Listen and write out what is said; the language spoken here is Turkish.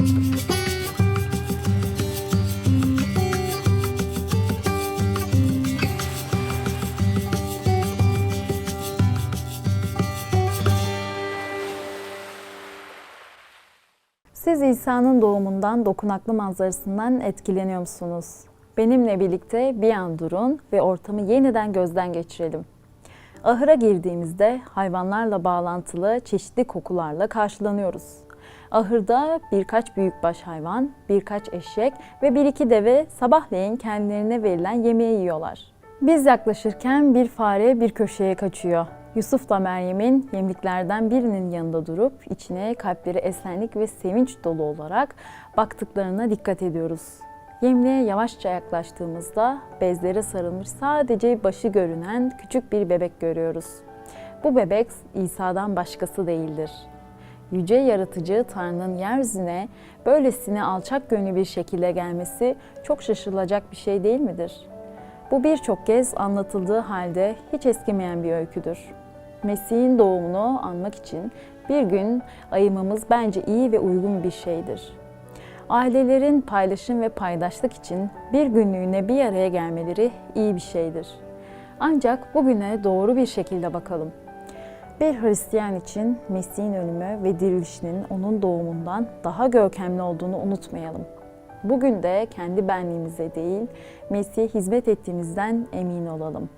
Siz İsa'nın doğumundan, dokunaklı manzarasından etkileniyor musunuz? Benimle birlikte bir an durun ve ortamı yeniden gözden geçirelim. Ahıra girdiğimizde hayvanlarla bağlantılı çeşitli kokularla karşılanıyoruz. Ahırda birkaç büyükbaş hayvan, birkaç eşek ve bir iki deve sabahleyin kendilerine verilen yemeği yiyorlar. Biz yaklaşırken bir fare bir köşeye kaçıyor. Yusuf'la Meryem'in yemliklerden birinin yanında durup içine kalpleri esenlik ve sevinç dolu olarak baktıklarına dikkat ediyoruz. Yemliğe yavaşça yaklaştığımızda bezlere sarılmış sadece başı görünen küçük bir bebek görüyoruz. Bu bebek İsa'dan başkası değildir. Yüce Yaratıcı Tanrı'nın yeryüzüne böylesine alçak gönlü bir şekilde gelmesi çok şaşılacak bir şey değil midir? Bu birçok kez anlatıldığı halde hiç eskimeyen bir öyküdür. Mesih'in doğumunu anmak için bir gün ayımamız bence iyi ve uygun bir şeydir. Ailelerin paylaşım ve paydaşlık için bir günlüğüne bir araya gelmeleri iyi bir şeydir. Ancak bugüne doğru bir şekilde bakalım. Bir Hristiyan için Mesih'in ölümü ve dirilişinin onun doğumundan daha görkemli olduğunu unutmayalım. Bugün de kendi benliğimize değil, Mesih'e hizmet ettiğimizden emin olalım.